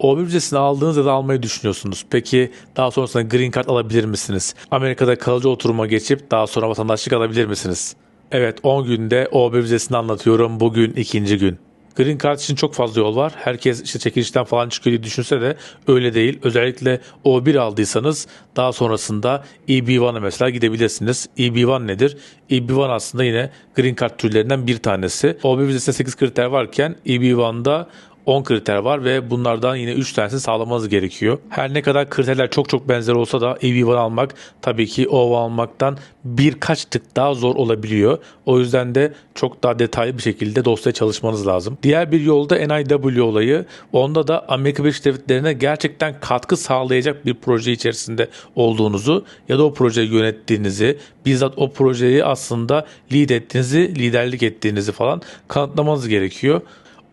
O1 vizesini aldığınız ya da almayı düşünüyorsunuz. Peki daha sonrasında green card alabilir misiniz? Amerika'da kalıcı oturuma geçip daha sonra vatandaşlık alabilir misiniz? Evet 10 günde O1 vizesini anlatıyorum. Bugün ikinci gün. Green Card için çok fazla yol var. Herkes işte çekilişten falan çıkıyor diye düşünse de öyle değil. Özellikle O1 aldıysanız daha sonrasında EB1'a mesela gidebilirsiniz. EB1 nedir? EB1 aslında yine Green Card türlerinden bir tanesi. O1 vizesinde 8 kriter varken EB1'da 10 kriter var ve bunlardan yine 3 tanesini sağlamanız gerekiyor. Her ne kadar kriterler çok çok benzer olsa da EV1 almak tabii ki OVA almaktan birkaç tık daha zor olabiliyor. O yüzden de çok daha detaylı bir şekilde dosya çalışmanız lazım. Diğer bir yolda NIW olayı. Onda da Amerika Birleşik Devletleri'ne gerçekten katkı sağlayacak bir proje içerisinde olduğunuzu ya da o projeyi yönettiğinizi, bizzat o projeyi aslında lead ettiğinizi, liderlik ettiğinizi falan kanıtlamanız gerekiyor.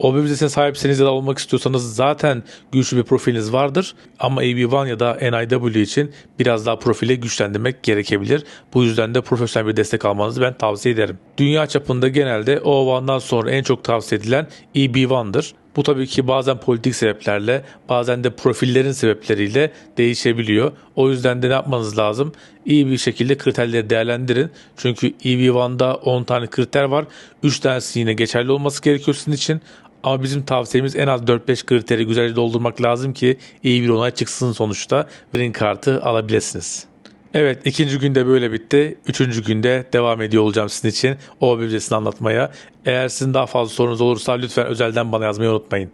O vizesine sahipseniz ya da olmak istiyorsanız zaten güçlü bir profiliniz vardır. Ama AB1 ya da NIW için biraz daha profili güçlendirmek gerekebilir. Bu yüzden de profesyonel bir destek almanızı ben tavsiye ederim. Dünya çapında genelde O1'dan sonra en çok tavsiye edilen EB1'dır. Bu tabii ki bazen politik sebeplerle, bazen de profillerin sebepleriyle değişebiliyor. O yüzden de ne yapmanız lazım? İyi bir şekilde kriterleri değerlendirin. Çünkü EB1'da 10 tane kriter var. 3 tanesi yine geçerli olması gerekiyor sizin için. Ama bizim tavsiyemiz en az 4-5 kriteri güzelce doldurmak lazım ki iyi bir onay çıksın sonuçta. Green kartı alabilirsiniz. Evet ikinci günde böyle bitti. Üçüncü günde devam ediyor olacağım sizin için o vizesini anlatmaya. Eğer sizin daha fazla sorunuz olursa lütfen özelden bana yazmayı unutmayın.